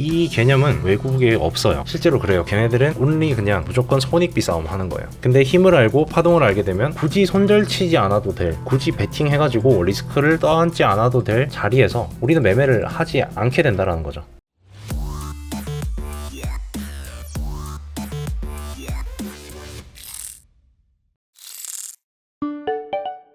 이 개념은 외국에 없어요. 실제로 그래요. 걔네들은 온리 그냥 무조건 손익비 싸움 하는 거예요. 근데 힘을 알고 파동을 알게 되면 굳이 손절 치지 않아도 될, 굳이 베팅 해가지고 리스크를 떠안지 않아도 될 자리에서 우리는 매매를 하지 않게 된다라는 거죠.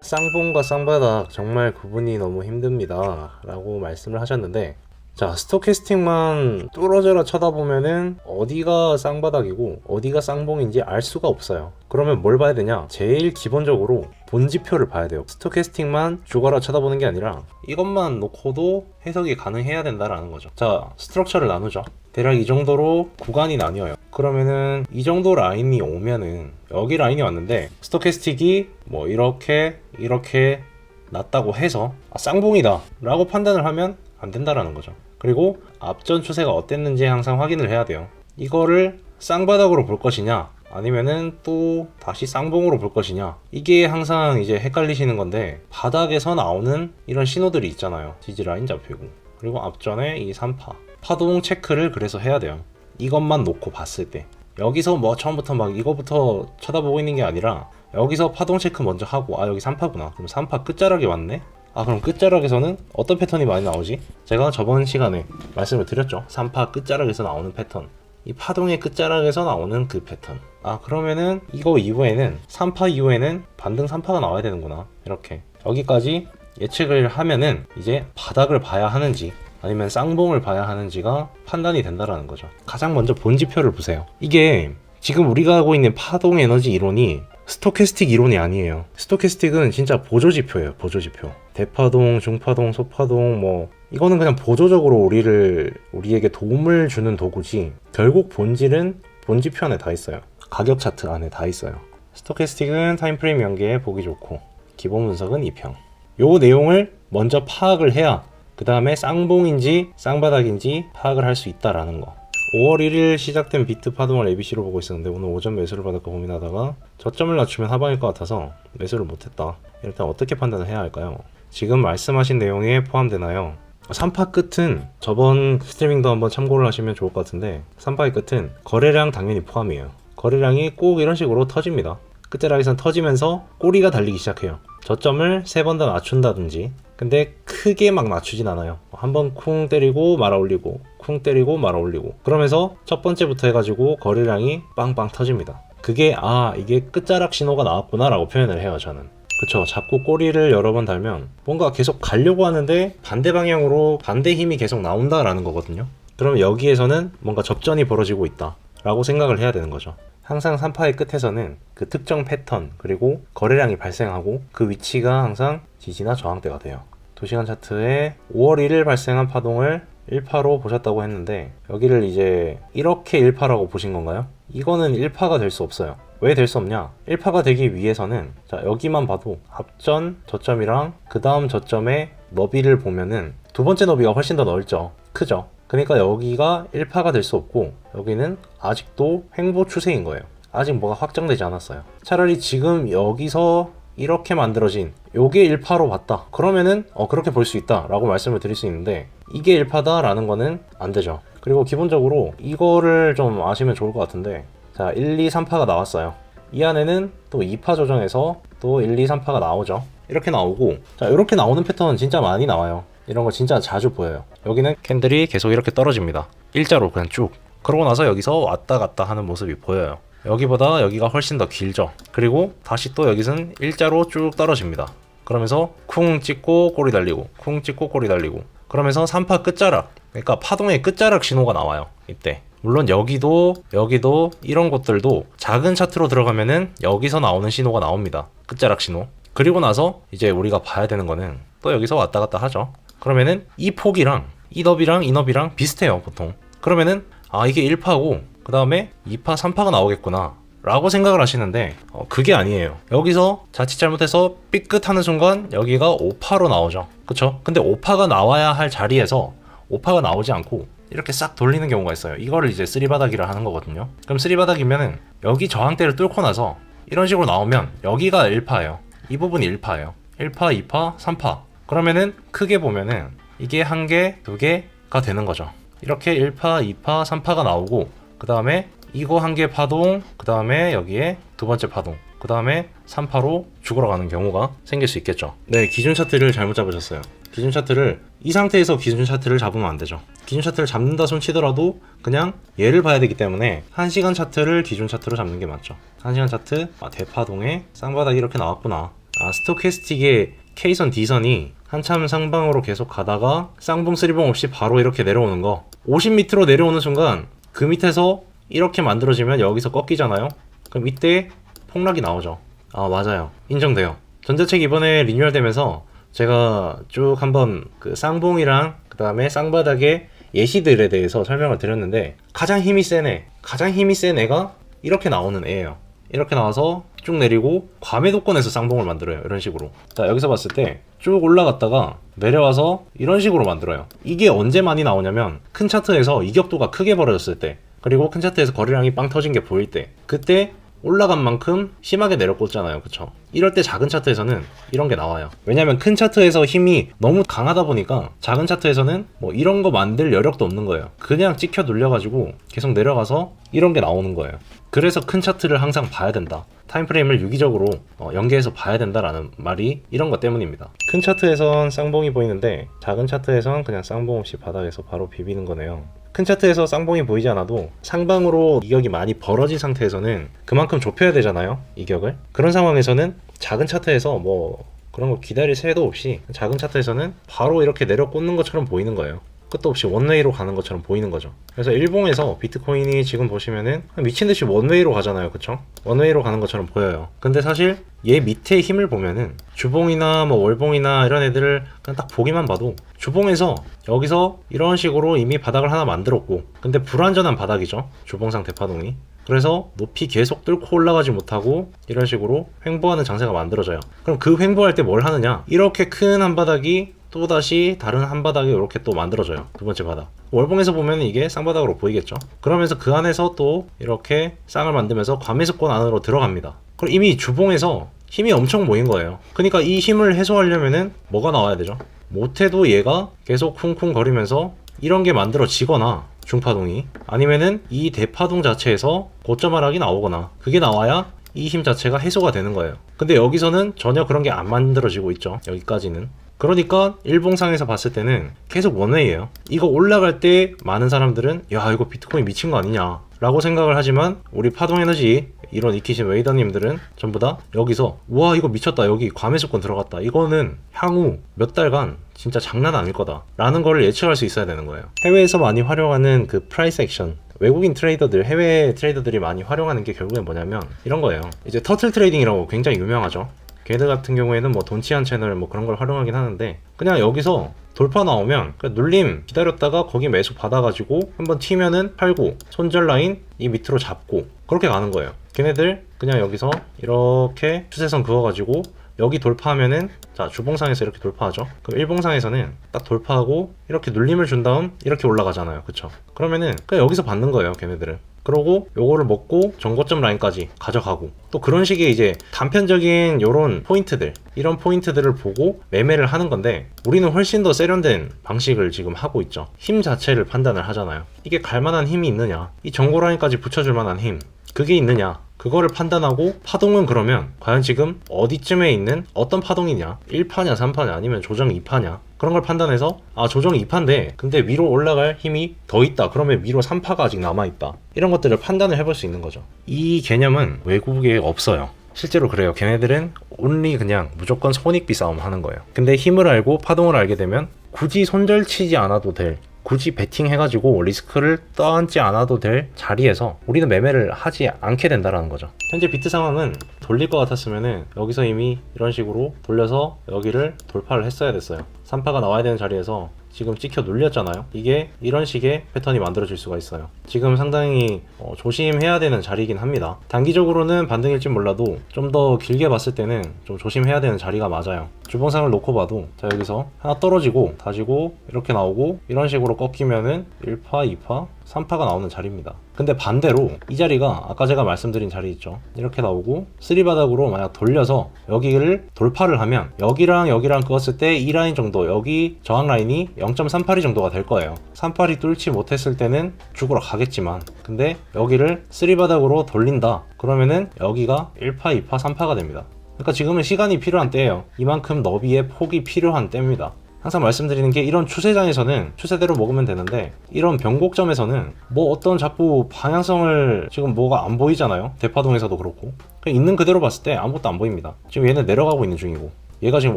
쌍봉과 쌍바닥 정말 구분이 너무 힘듭니다. 라고 말씀을 하셨는데, 자, 스토캐스틱만 뚫어져라 쳐다보면은 어디가 쌍바닥이고 어디가 쌍봉인지 알 수가 없어요. 그러면 뭘 봐야 되냐? 제일 기본적으로 본지표를 봐야 돼요. 스토캐스틱만 죽어라 쳐다보는 게 아니라 이것만 놓고도 해석이 가능해야 된다라는 거죠. 자, 스트럭처를 나누죠. 대략 이 정도로 구간이 나뉘어요. 그러면은 이 정도 라인이 오면은 여기 라인이 왔는데 스토캐스틱이 뭐 이렇게 이렇게 났다고 해서 아, 쌍봉이다 라고 판단을 하면 안 된다라는 거죠. 그리고 앞전 추세가 어땠는지 항상 확인을 해야 돼요. 이거를 쌍바닥으로 볼 것이냐 아니면은 또 다시 쌍봉으로 볼 것이냐 이게 항상 이제 헷갈리시는 건데 바닥에서 나오는 이런 신호들이 있잖아요. 지지라인 잡히고 그리고 앞전에 이 3파 파동 체크를 그래서 해야 돼요. 이것만 놓고 봤을 때 여기서 뭐 처음부터 막 이거부터 쳐다보고 있는 게 아니라 여기서 파동 체크 먼저 하고 아 여기 3파구나 그럼 3파 끝자락이 왔네 아 그럼 끝자락에서는 어떤 패턴이 많이 나오지? 제가 저번 시간에 말씀을 드렸죠 3파 끝자락에서 나오는 패턴 이 파동의 끝자락에서 나오는 그 패턴 아 그러면은 이거 이후에는 3파 이후에는 반등 3파가 나와야 되는구나 이렇게 여기까지 예측을 하면은 이제 바닥을 봐야 하는지 아니면 쌍봉을 봐야 하는지가 판단이 된다라는 거죠. 가장 먼저 본 지표를 보세요. 이게 지금 우리가 하고 있는 파동 에너지 이론이 스토캐스틱 이론이 아니에요. 스토캐스틱은 진짜 보조지표예요. 보조지표. 대파동, 중파동, 소파동 뭐 이거는 그냥 보조적으로 우리를 우리에게 도움을 주는 도구지. 결국 본질은 본지표 안에 다 있어요. 가격 차트 안에 다 있어요. 스토캐스틱은 타임프레임 연계에 보기 좋고 기본 분석은 2평. 요 내용을 먼저 파악을 해야 그 다음에 쌍봉인지 쌍바닥인지 파악을 할 수 있다라는 거. 5월 1일 시작된 비트 파동을 ABC로 보고 있었는데 오늘 오전 매수를 받을까 고민하다가 저점을 낮추면 하방일 것 같아서 매수를 못했다. 일단 어떻게 판단을 해야 할까요? 지금 말씀하신 내용에 포함되나요? 3파 끝은 저번 스트리밍도 한번 참고를 하시면 좋을 것 같은데 3파의 끝은 거래량 당연히 포함이에요. 거래량이 꼭 이런 식으로 터집니다. 끝자락에선 터지면서 꼬리가 달리기 시작해요. 저점을 세 번 더 낮춘다든지 근데 크게 막 낮추진 않아요. 한번 쿵 때리고 말아 올리고 쿵 때리고 말아 올리고 그러면서 첫 번째부터 해가지고 거래량이 빵빵 터집니다. 그게 아 이게 끝자락 신호가 나왔구나 라고 표현을 해요 저는. 그쵸 자꾸 꼬리를 여러 번 달면 뭔가 계속 가려고 하는데 반대 방향으로 반대 힘이 계속 나온다 라는 거거든요. 그럼 여기에서는 뭔가 접전이 벌어지고 있다. 라고 생각을 해야 되는 거죠. 항상 3파의 끝에서는 그 특정 패턴 그리고 거래량이 발생하고 그 위치가 항상 지지나 저항대가 돼요. 2시간 차트에 5월 1일 발생한 파동을 1파로 보셨다고 했는데 여기를 이제 이렇게 1파라고 보신 건가요? 이거는 1파가 될 수 없어요. 왜 될 수 없냐? 1파가 되기 위해서는 자 여기만 봐도 앞전 저점이랑 그 다음 저점의 너비를 보면은 두 번째 너비가 훨씬 더 넓죠. 크죠. 그러니까 여기가 1파가 될 수 없고 여기는 아직도 횡보 추세인 거예요. 아직 뭐가 확정되지 않았어요. 차라리 지금 여기서 이렇게 만들어진 요게 1파로 봤다. 그러면은 어 그렇게 볼 수 있다 라고 말씀을 드릴 수 있는데 이게 1파다 라는 거는 안 되죠. 그리고 기본적으로 이거를 좀 아시면 좋을 것 같은데 자 1, 2, 3파가 나왔어요. 이 안에는 또 2파 조정에서 또 1, 2, 3파가 나오죠. 이렇게 나오고 자 이렇게 나오는 패턴은 진짜 많이 나와요. 이런 거 진짜 자주 보여요. 여기는 캔들이 계속 이렇게 떨어집니다. 일자로 그냥 쭉. 그러고 나서 여기서 왔다 갔다 하는 모습이 보여요. 여기보다 여기가 훨씬 더 길죠. 그리고 다시 또 여기서는 일자로 쭉 떨어집니다. 그러면서 쿵 찍고 꼬리 달리고 쿵 찍고 꼬리 달리고 그러면서 3파 끝자락 그러니까 파동의 끝자락 신호가 나와요. 이때. 물론 여기도 여기도 이런 곳들도 작은 차트로 들어가면은 여기서 나오는 신호가 나옵니다. 끝자락 신호. 그리고 나서 이제 우리가 봐야 되는 거는 또 여기서 왔다 갔다 하죠. 그러면은 이 폭이랑 이 너비랑 이 너비랑 비슷해요 보통. 그러면은 아 이게 1파고 그 다음에 2파 3파가 나오겠구나 라고 생각을 하시는데 어, 그게 아니에요. 여기서 자칫 잘못해서 삐끗하는 순간 여기가 5파로 나오죠. 그쵸? 근데 5파가 나와야 할 자리에서 5파가 나오지 않고 이렇게 싹 돌리는 경우가 있어요. 이거를 이제 쓰리바닥이라 하는 거거든요. 그럼 쓰리바닥이면은 여기 저항대를 뚫고 나서 이런 식으로 나오면 여기가 1파예요. 이 부분이 1파예요. 1파 2파 3파 그러면은 크게 보면은 이게 한 개, 두 개가 되는 거죠. 이렇게 1파, 2파, 3파가 나오고 그 다음에 이거 한 개 파동, 그 다음에 여기에 두 번째 파동, 그 다음에 3파로 죽으러 가는 경우가 생길 수 있겠죠. 네, 기준 차트를 잘못 잡으셨어요. 기준 차트를 이 상태에서 기준 차트를 잡으면 안 되죠. 기준 차트를 잡는다 손 치더라도 그냥 얘를 봐야 되기 때문에 1시간 차트를 기준 차트로 잡는 게 맞죠. 1시간 차트 아, 대파동에 쌍바닥이 이렇게 나왔구나. 아, 스토캐스틱의 K선, D선이 한참 상방으로 계속 가다가 쌍봉, 쓰리봉 없이 바로 이렇게 내려오는 거 50m로 내려오는 순간 그 밑에서 이렇게 만들어지면 여기서 꺾이잖아요. 그럼 이때 폭락이 나오죠. 아 맞아요. 인정돼요. 전자책 이번에 리뉴얼 되면서 제가 쭉 한번 그 쌍봉이랑 그 다음에 쌍바닥의 예시들에 대해서 설명을 드렸는데 가장 힘이 센 애, 가장 힘이 센 애가 이렇게 나오는 애예요. 이렇게 나와서 쭉 내리고 과매도권에서 쌍봉을 만들어요. 이런 식으로. 자 여기서 봤을 때 쭉 올라갔다가 내려와서 이런 식으로 만들어요. 이게 언제 많이 나오냐면 큰 차트에서 이격도가 크게 벌어졌을 때 그리고 큰 차트에서 거래량이 빵 터진 게 보일 때 그때 올라간 만큼 심하게 내려꽂잖아요. 그쵸? 이럴 때 작은 차트에서는 이런 게 나와요. 왜냐면 큰 차트에서 힘이 너무 강하다 보니까 작은 차트에서는 뭐 이런 거 만들 여력도 없는 거예요. 그냥 찍혀 눌려가지고 계속 내려가서 이런 게 나오는 거예요. 그래서 큰 차트를 항상 봐야 된다. 타임프레임을 유기적으로 어, 연계해서 봐야 된다라는 말이 이런 것 때문입니다. 큰 차트에선 쌍봉이 보이는데 작은 차트에선 그냥 쌍봉 없이 바닥에서 바로 비비는 거네요. 큰 차트에서 쌍봉이 보이지 않아도 상방으로 이격이 많이 벌어진 상태에서는 그만큼 좁혀야 되잖아요. 이격을. 그런 상황에서는 작은 차트에서 뭐 그런 거 기다릴 새도 없이 작은 차트에서는 바로 이렇게 내려 꽂는 것처럼 보이는 거예요. 끝도 없이 원웨이로 가는 것처럼 보이는 거죠. 그래서 일봉에서 비트코인이 지금 보시면은 미친 듯이 원웨이로 가잖아요. 그쵸? 원웨이로 가는 것처럼 보여요. 근데 사실 얘 밑에 힘을 보면은 주봉이나 뭐 월봉이나 이런 애들을 그냥 딱 보기만 봐도 주봉에서 여기서 이런 식으로 이미 바닥을 하나 만들었고 근데 불완전한 바닥이죠. 주봉상 대파동이. 그래서 높이 계속 뚫고 올라가지 못하고 이런 식으로 횡보하는 장세가 만들어져요. 그럼 그 횡보할 때 뭘 하느냐? 이렇게 큰 한 바닥이 또 다시 다른 한 바닥이 이렇게 또 만들어져요. 두 번째 바닥. 월봉에서 보면 이게 쌍바닥으로 보이겠죠. 그러면서 그 안에서 또 이렇게 쌍을 만들면서 과매수권 안으로 들어갑니다. 그럼 이미 주봉에서 힘이 엄청 모인 거예요. 그러니까 이 힘을 해소하려면은 뭐가 나와야 되죠? 못해도 얘가 계속 쿵쿵 거리면서 이런 게 만들어지거나 중파동이 아니면은 이 대파동 자체에서 고점 하락이 나오거나 그게 나와야 이 힘 자체가 해소가 되는 거예요. 근데 여기서는 전혀 그런 게 안 만들어지고 있죠. 여기까지는. 그러니까 일봉상에서 봤을 때는 계속 원웨이예요. 이거 올라갈 때 많은 사람들은 야 이거 비트코인 미친 거 아니냐? 라고 생각을 하지만 우리 파동에너지 이런 익히신 웨이더님들은 전부 다 여기서 와 이거 미쳤다. 여기 과매수권 들어갔다. 이거는 향후 몇 달간 진짜 장난 아닐 거다. 라는 거를 예측할 수 있어야 되는 거예요. 해외에서 많이 활용하는 그 프라이스 액션 외국인 트레이더들 해외 트레이더들이 많이 활용하는 게 결국엔 뭐냐면 이런 거예요. 이제 터틀 트레이딩이라고 굉장히 유명하죠 걔들 같은 경우에는 뭐 돈치한 채널 뭐 그런 걸 활용하긴 하는데 그냥 여기서 돌파 나오면 눌림 기다렸다가 거기 매수 받아가지고 한번 튀면은 팔고 손절 라인 이 밑으로 잡고 그렇게 가는 거예요. 걔네들 그냥 여기서 이렇게 추세선 그어가지고 여기 돌파하면은 자 주봉상에서 이렇게 돌파하죠. 그럼 일봉상에서는 딱 돌파하고 이렇게 눌림을 준 다음 이렇게 올라가잖아요. 그쵸? 그러면은 그냥 여기서 받는 거예요. 걔네들은. 그러고 요거를 먹고 정고점 라인까지 가져가고 또 그런 식의 이제 단편적인 요런 포인트들 이런 포인트들을 보고 매매를 하는 건데 우리는 훨씬 더 세련된 방식을 지금 하고 있죠 힘 자체를 판단을 하잖아요 이게 갈만한 힘이 있느냐 이 정고 라인까지 붙여줄 만한 힘 그게 있느냐 그거를 판단하고 파동은 그러면 과연 지금 어디쯤에 있는 어떤 파동이냐? 1파냐 3파냐 아니면 조정 2파냐? 그런 걸 판단해서 아 조정 2파인데 근데 위로 올라갈 힘이 더 있다. 그러면 위로 3파가 아직 남아있다. 이런 것들을 판단을 해볼 수 있는 거죠. 이 개념은 외국에 없어요. 실제로 그래요. 걔네들은 온리 그냥 무조건 손익비 싸움 하는 거예요. 근데 힘을 알고 파동을 알게 되면 굳이 손절 치지 않아도 될 굳이 베팅 해가지고 리스크를 떠안지 않아도 될 자리에서 우리는 매매를 하지 않게 된다라는 거죠. 현재 비트 상황은 돌릴 것 같았으면은 여기서 이미 이런 식으로 돌려서 여기를 돌파를 했어야 됐어요. 3파가 나와야 되는 자리에서 지금 찍혀 눌렸잖아요. 이게 이런 식의 패턴이 만들어질 수가 있어요. 지금 상당히 어, 조심해야 되는 자리이긴 합니다. 단기적으로는 반등일지 몰라도 좀 더 길게 봤을 때는 좀 조심해야 되는 자리가 맞아요. 주봉상을 놓고 봐도 자 여기서 하나 떨어지고 다지고 이렇게 나오고 이런 식으로 꺾이면은 1파, 2파, 3파가 나오는 자리입니다. 근데 반대로 이 자리가 아까 제가 말씀드린 자리 있죠. 이렇게 나오고 3바닥으로 만약 돌려서 여기를 돌파를 하면 여기랑 여기랑 그었을 때 이 라인 정도 여기 저항 라인이 0.38이 정도가 될 거예요. 38이 뚫지 못했을 때는 죽으러 가겠지만 근데 여기를 3바닥으로 돌린다. 그러면은 여기가 1파, 2파, 3파가 됩니다. 그러니까 지금은 시간이 필요한 때예요. 이만큼 너비의 폭이 필요한 때입니다. 항상 말씀드리는 게 이런 추세장에서는 추세대로 먹으면 되는데 이런 변곡점에서는 뭐 어떤 자꾸 방향성을 지금 뭐가 안 보이잖아요. 대파동에서도 그렇고 그냥 있는 그대로 봤을 때 아무것도 안 보입니다. 지금 얘는 내려가고 있는 중이고 얘가 지금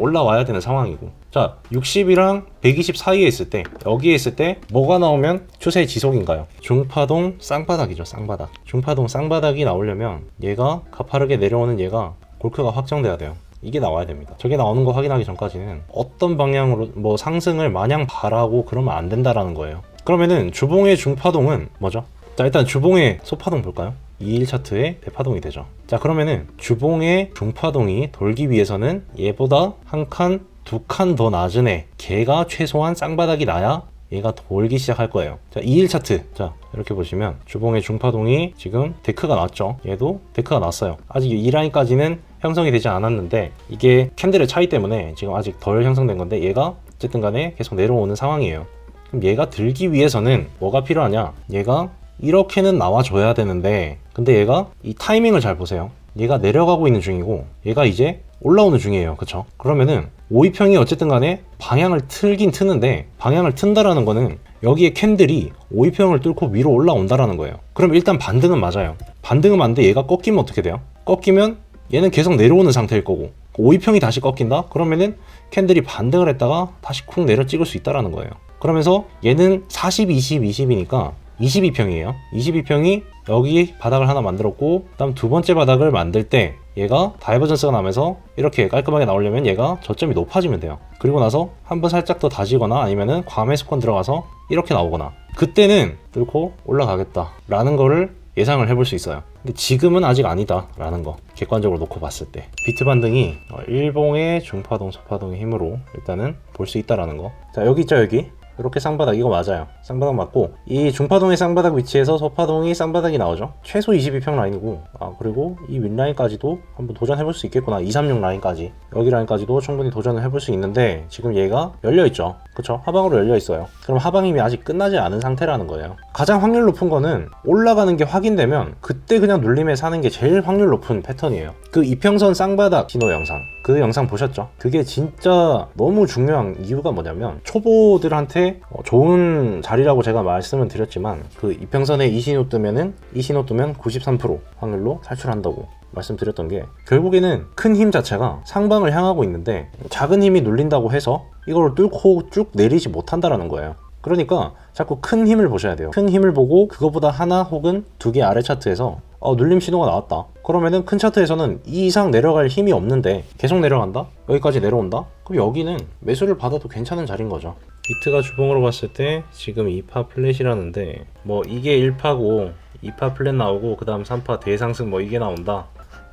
올라와야 되는 상황이고 자 60이랑 120 사이에 있을 때 여기에 있을 때 뭐가 나오면 추세의 지속인가요? 중파동 쌍바닥이죠 쌍바닥 중파동 쌍바닥이 나오려면 얘가 가파르게 내려오는 얘가 골크가 확정돼야 돼요 이게 나와야 됩니다 저게 나오는 거 확인하기 전까지는 어떤 방향으로 뭐 상승을 마냥 바라고 그러면 안 된다라는 거예요 그러면은 주봉의 중파동은 뭐죠? 자 일단 주봉의 소파동 볼까요? 2일 차트의 대파동이 되죠. 자 그러면은 주봉의 중파동이 돌기 위해서는 얘보다 한 칸, 두 칸 더 낮은 애 걔가 최소한 쌍바닥이 나야 얘가 돌기 시작할 거예요. 자 2일 차트 자 이렇게 보시면 주봉의 중파동이 지금 데크가 났죠. 얘도 데크가 났어요. 아직 이 라인까지는 형성이 되지 않았는데 이게 캔들의 차이 때문에 지금 아직 덜 형성된 건데 얘가 어쨌든 간에 계속 내려오는 상황이에요. 그럼 얘가 들기 위해서는 뭐가 필요하냐? 얘가 이렇게는 나와줘야 되는데 근데 얘가 이 타이밍을 잘 보세요 얘가 내려가고 있는 중이고 얘가 이제 올라오는 중이에요 그쵸 그러면은 오이평이 어쨌든 간에 방향을 틀긴 트는데 방향을 튼다라는 거는 여기에 캔들이 오이평을 뚫고 위로 올라온다라는 거예요. 그럼 일단 반등은 맞아요. 반등은 맞는데 얘가 꺾이면 어떻게 돼요? 꺾이면 얘는 계속 내려오는 상태일 거고 오이평이 다시 꺾인다? 그러면은 캔들이 반등을 했다가 다시 쿵 내려 찍을 수 있다라는 거예요. 그러면서 얘는 40, 20, 20이니까 22평이에요. 22평이 여기 바닥을 하나 만들었고 그다음 두 번째 바닥을 만들 때 얘가 다이버전스가 나면서 이렇게 깔끔하게 나오려면 얘가 저점이 높아지면 돼요. 그리고 나서 한 번 살짝 더 다지거나 아니면은 과매수권 들어가서 이렇게 나오거나 그때는 뚫고 올라가겠다 라는 거를 예상을 해볼 수 있어요. 근데 지금은 아직 아니다 라는 거 객관적으로 놓고 봤을 때 비트 반등이 어, 일봉의 중파동 소파동의 힘으로 일단은 볼 수 있다라는 거. 자 여기 있죠 여기 이렇게 쌍바닥 이거 맞아요. 쌍바닥 맞고 이 중파동의 쌍바닥 위치에서 소파동이 쌍바닥이 나오죠. 최소 22평 라인이고 아 그리고 이 윗라인까지도 한번 도전해볼 수 있겠구나. 236 라인까지. 여기 라인까지도 충분히 도전을 해볼 수 있는데 지금 얘가 열려있죠. 그쵸? 하방으로 열려있어요. 그럼 하방임이 아직 끝나지 않은 상태라는 거예요. 가장 확률 높은 거는 올라가는 게 확인되면 그때 그냥 눌림에 사는 게 제일 확률 높은 패턴이에요. 그 이평선 쌍바닥 신호 영상. 그 영상 보셨죠? 그게 진짜 너무 중요한 이유가 뭐냐면 초보들한테 어, 좋은 자리라고 제가 말씀을 드렸지만 그 이평선에 이 신호 뜨면은 이 신호 뜨면 93% 확률로 탈출한다고 말씀드렸던 게 결국에는 큰 힘 자체가 상방을 향하고 있는데 작은 힘이 눌린다고 해서 이걸 뚫고 쭉 내리지 못한다라는 거예요. 그러니까 자꾸 큰 힘을 보셔야 돼요. 큰 힘을 보고 그거보다 하나 혹은 두 개 아래 차트에서 어, 눌림 신호가 나왔다. 그러면은 큰 차트에서는 이 이상 내려갈 힘이 없는데 계속 내려간다? 여기까지 내려온다? 그럼 여기는 매수를 받아도 괜찮은 자리인 거죠. 비트가 주봉으로 봤을 때 지금 2파 플랫이라는데 뭐 이게 1파고 2파 플랫 나오고 그 다음 3파 대상승 뭐 이게 나온다.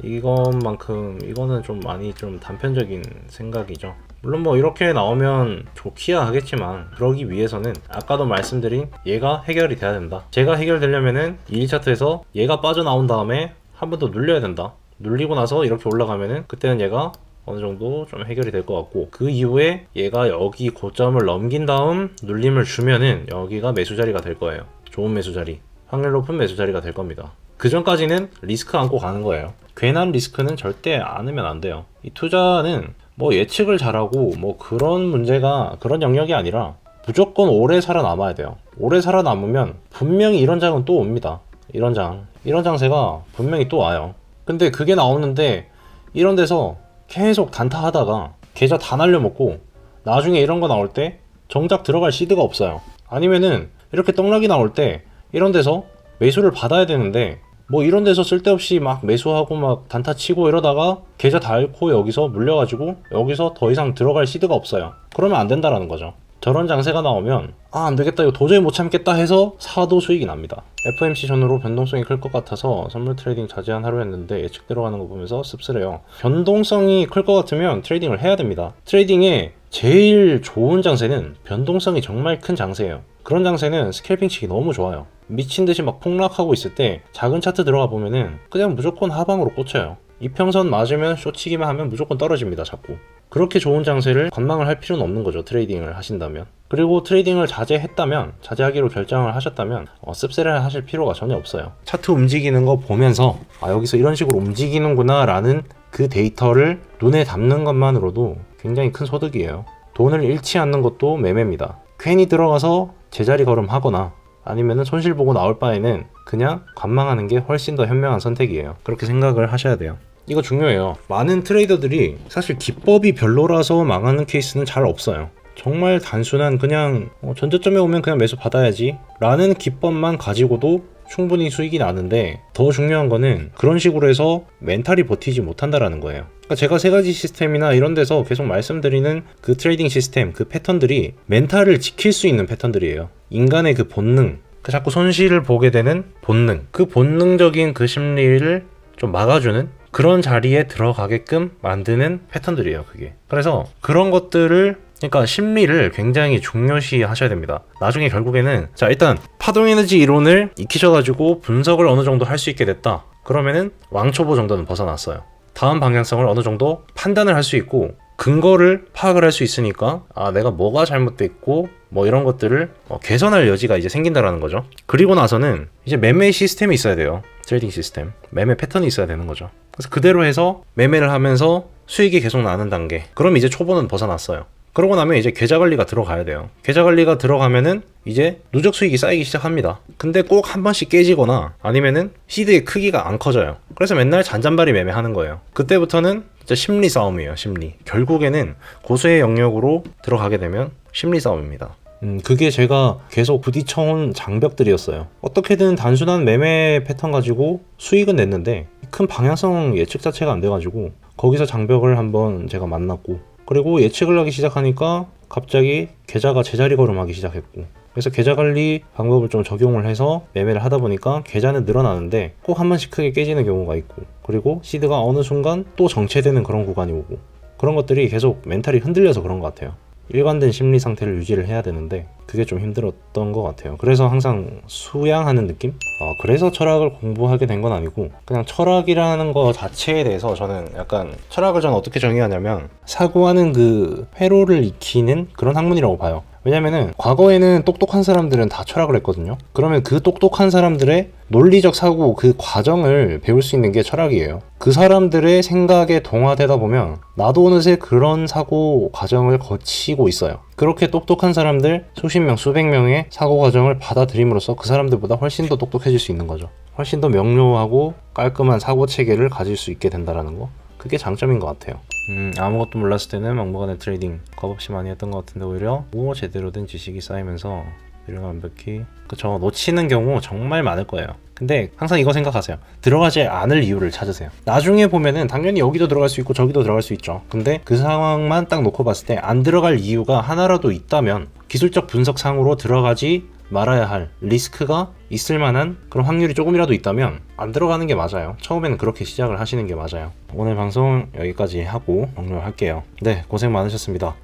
이것만큼 이거는 좀 많이 좀 단편적인 생각이죠. 물론 뭐 이렇게 나오면 좋기야 하겠지만 그러기 위해서는 아까도 말씀드린 얘가 해결이 돼야 된다. 제가 해결되려면은 2일 차트에서 얘가 빠져나온 다음에 한 번 더 눌려야 된다. 눌리고 나서 이렇게 올라가면은 그때는 얘가 어느 정도 좀 해결이 될 것 같고 그 이후에 얘가 여기 고점을 넘긴 다음 눌림을 주면은 여기가 매수 자리가 될 거예요. 좋은 매수 자리, 확률 높은 매수 자리가 될 겁니다. 그 전까지는 리스크 안고 가는 거예요. 괜한 리스크는 절대 안으면 안 돼요. 이 투자는 뭐 예측을 잘하고 뭐 그런 문제가 그런 영역이 아니라 무조건 오래 살아남아야 돼요. 오래 살아남으면 분명히 이런 장은 또 옵니다. 이런 장. 이런 장세가 분명히 또 와요. 근데 그게 나오는데 이런 데서 계속 단타하다가 계좌 다 날려먹고 나중에 이런 거 나올 때 정작 들어갈 시드가 없어요. 아니면은 이렇게 떡락이 나올 때 이런 데서 매수를 받아야 되는데 뭐 이런 데서 쓸데없이 막 매수하고 막 단타 치고 이러다가 계좌 다 잃고 여기서 물려가지고 여기서 더 이상 들어갈 시드가 없어요. 그러면 안 된다라는 거죠. 저런 장세가 나오면 아 안되겠다. 이거 도저히 못 참겠다 해서 사도 수익이 납니다. FMC 전후로 변동성이 클 것 같아서 선물 트레이딩 자제한 하루였는데 예측대로 가는 거 보면서 씁쓸해요. 변동성이 클 것 같으면 트레이딩을 해야 됩니다. 트레이딩에 제일 좋은 장세는 변동성이 정말 큰 장세예요. 그런 장세는 스캘핑 치기 너무 좋아요 미친 듯이 막 폭락하고 있을 때 작은 차트 들어가 보면은 그냥 무조건 하방으로 꽂혀요. 이평선 맞으면 쇼치기만 하면 무조건 떨어집니다 자꾸. 그렇게 좋은 장세를 관망을 할 필요는 없는 거죠 트레이딩을 하신다면. 그리고 트레이딩을 자제했다면 자제하기로 결정을 하셨다면 어, 씁쓸해 하실 필요가 전혀 없어요. 차트 움직이는 거 보면서 아 여기서 이런 식으로 움직이는구나 라는 그 데이터를 눈에 담는 것만으로도 굉장히 큰 소득이에요. 돈을 잃지 않는 것도 매매입니다. 괜히 들어가서 제자리 걸음 하거나 아니면은 손실 보고 나올 바에는 그냥 관망하는 게 훨씬 더 현명한 선택이에요. 그렇게 생각을 하셔야 돼요. 이거 중요해요. 많은 트레이더들이 사실 기법이 별로라서 망하는 케이스는 잘 없어요. 정말 단순한 그냥 어, 전저점에 오면 그냥 매수 받아야지 라는 기법만 가지고도 충분히 수익이 나는데 더 중요한 거는 그런 식으로 해서 멘탈이 버티지 못한다라는 거예요. 그러니까 제가 세 가지 시스템이나 이런 데서 계속 말씀드리는 그 트레이딩 시스템, 그 패턴들이 멘탈을 지킬 수 있는 패턴들이에요. 인간의 그 본능, 그 자꾸 손실을 보게 되는 본능, 그 본능적인 그 심리를 좀 막아주는 그런 자리에 들어가게끔 만드는 패턴들이에요, 그게. 그래서 그런 것들을 그러니까 심리를 굉장히 중요시 하셔야 됩니다. 나중에 결국에는 자 일단 파동 에너지 이론을 익히셔가지고 분석을 어느 정도 할 수 있게 됐다. 그러면은 왕초보 정도는 벗어났어요. 다음 방향성을 어느 정도 판단을 할 수 있고 근거를 파악을 할 수 있으니까 아 내가 뭐가 잘못됐고 뭐 이런 것들을 어, 개선할 여지가 이제 생긴다라는 거죠. 그리고 나서는 이제 매매 시스템이 있어야 돼요. 트레이딩 시스템, 매매 패턴이 있어야 되는 거죠. 그래서 그대로 해서 매매를 하면서 수익이 계속 나는 단계. 그럼 이제 초보는 벗어났어요. 그러고 나면 이제 계좌 관리가 들어가야 돼요. 계좌 관리가 들어가면은 이제 누적 수익이 쌓이기 시작합니다. 근데 꼭 한 번씩 깨지거나 아니면은 시드의 크기가 안 커져요. 그래서 맨날 잔잔바리 매매하는 거예요. 그때부터는 진짜 심리 싸움이에요, 심리. 결국에는 고수의 영역으로 들어가게 되면 심리 싸움입니다. 음, 그게 제가 계속 부딪혀온 장벽들이었어요. 어떻게든 단순한 매매 패턴 가지고 수익은 냈는데 큰 방향성 예측 자체가 안 돼가지고 거기서 장벽을 한번 제가 만났고 그리고 예측을 하기 시작하니까 갑자기 계좌가 제자리 걸음하기 시작했고 그래서 계좌 관리 방법을 좀 적용을 해서 매매를 하다 보니까 계좌는 늘어나는데 꼭 한 번씩 크게 깨지는 경우가 있고 그리고 시드가 어느 순간 또 정체되는 그런 구간이 오고 그런 것들이 계속 멘탈이 흔들려서 그런 것 같아요. 일관된 심리 상태를 유지를 해야 되는데 그게 좀 힘들었던 것 같아요. 그래서 항상 수양하는 느낌? 어, 그래서 철학을 공부하게 된 건 아니고 그냥 철학이라는 거 자체에 대해서 저는 약간 철학을 저는 어떻게 정의하냐면 사고하는 그 회로를 익히는 그런 학문이라고 봐요. 왜냐면은 과거에는 똑똑한 사람들은 다 철학을 했거든요. 그러면 그 똑똑한 사람들의 논리적 사고 그 과정을 배울 수 있는 게 철학이에요. 그 사람들의 생각에 동화되다 보면 나도 어느새 그런 사고 과정을 거치고 있어요. 그렇게 똑똑한 사람들 수십 명, 수백 명의 사고 과정을 받아들임으로써 그 사람들보다 훨씬 더 똑똑해질 수 있는 거죠. 훨씬 더 명료하고 깔끔한 사고 체계를 가질 수 있게 된다라는 거. 그게 장점인 것 같아요. 음, 아무것도 몰랐을 때는 막무가내 트레이딩 겁 없이 많이 했던 것 같은데 오히려 뭐 제대로 된 지식이 쌓이면서 이런 완벽히 그쵸 놓치는 경우 정말 많을 거예요. 근데 항상 이거 생각하세요. 들어가지 않을 이유를 찾으세요. 나중에 보면은 당연히 여기도 들어갈 수 있고 저기도 들어갈 수 있죠. 근데 그 상황만 딱 놓고 봤을 때 안 들어갈 이유가 하나라도 있다면 기술적 분석상으로 들어가지 말아야 할 리스크가 있을 만한 그런 확률이 조금이라도 있다면 안 들어가는 게 맞아요. 처음에는 그렇게 시작을 하시는 게 맞아요. 오늘 방송 여기까지 하고 종료할게요. 네, 고생 많으셨습니다.